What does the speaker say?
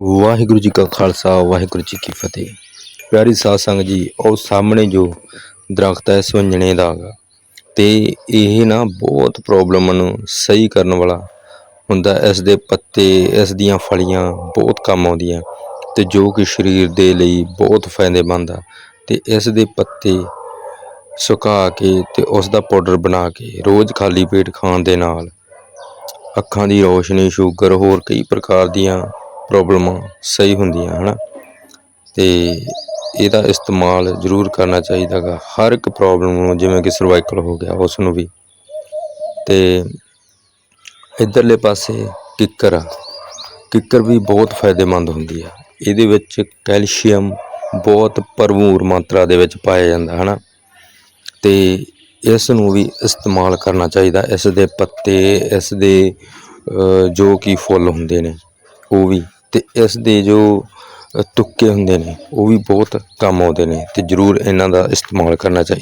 ਵਾਹਿਗੁਰੂ ਜੀ ਕਾ ਖਾਲਸਾ, ਵਾਹਿਗੁਰੂ ਜੀ ਕੀ ਫਤਿਹ। ਪਿਆਰੀ ਸਾਧ ਸੰਗਤ ਜੀ, ਉਹ ਸਾਹਮਣੇ ਜੋ ਦਰਖਤ ਹੈ, ਸੁੰਜਣੇ ਦਾ ਗਾ ਤੇ ਇਹ ਨਾ ਬਹੁਤ ਪ੍ਰੋਬਲਮ ਨੂੰ ਸਹੀ ਕਰਨ ਵਾਲਾ ਹੁੰਦਾ। ਇਸ ਦੇ ਪੱਤੇ, ਇਸ ਦੀਆਂ ਫਲੀਆਂ ਬਹੁਤ ਕੰਮ ਆਉਂਦੀਆਂ, ਤੇ ਜੋ ਕਿ ਸਰੀਰ ਦੇ ਲਈ ਬਹੁਤ ਫਾਇਦੇਮੰਦ ਆ। ਤੇ ਇਸ ਦੇ ਪੱਤੇ ਸੁਕਾ ਕੇ ਤੇ ਉਸ ਦਾ ਪਾਊਡਰ ਬਣਾ ਕੇ ਰੋਜ਼ ਖਾਲੀ ਪੇਟ ਖਾਣ ਦੇ ਨਾਲ ਅੱਖਾਂ ਦੀ ਰੋਸ਼ਨੀ, ਸ਼ੂਗਰ, ਹੋਰ ਕਈ ਪ੍ਰਕਾਰ ਦੀਆਂ ਪ੍ਰੋਬਲਮਾਂ ਸਹੀ ਹੁੰਦੀਆਂ, ਹਨਾ? ਤੇ ਇਹਦਾ ਇਸਤੇਮਾਲ ਜ਼ਰੂਰ ਕਰਨਾ ਚਾਹੀਦਾ ਗਾ। ਹਰ ਇੱਕ ਪ੍ਰੋਬਲਮ ਨੂੰ ਜਿਵੇਂ ਕਿ ਸਰਵਾਈਕਲ ਹੋ ਗਿਆ, ਉਸ ਨੂੰ ਵੀ। ਤੇ ਇਧਰਲੇ ਪਾਸੇ ਕਿੱਕਰ ਆ। ਕਿੱਕਰ ਵੀ ਬਹੁਤ ਫਾਇਦੇਮੰਦ ਹੁੰਦੀ ਆ। ਇਹਦੇ ਵਿੱਚ ਕੈਲਸ਼ੀਅਮ ਬਹੁਤ ਭਰਪੂਰ ਮਾਤਰਾ ਦੇ ਵਿੱਚ ਪਾਇਆ ਜਾਂਦਾ ਹੈ ਨਾ ਤੇ ਇਸ ਨੂੰ ਵੀ ਇਸਤੇਮਾਲ ਕਰਨਾ ਚਾਹੀਦਾ। ਇਸ ਦੇ ਪੱਤੇ, ਇਸ ਦੇ ਜੋ ਕਿ ਫੁੱਲ ਹੁੰਦੇ ਨੇ, ਉਹ ਵੀ। ਤੇ ਇਸ ਦੇ ਜੋ ਤੁੱਕੇ ਹੁੰਦੇ ਨੇ, ਉਹ ਵੀ ਬਹੁਤ ਕੰਮ ਆਉਂਦੇ ਨੇ ਤੇ ਜ਼ਰੂਰ ਇਹਨਾਂ ਦਾ ਇਸਤੇਮਾਲ ਕਰਨਾ ਚਾਹੀਦਾ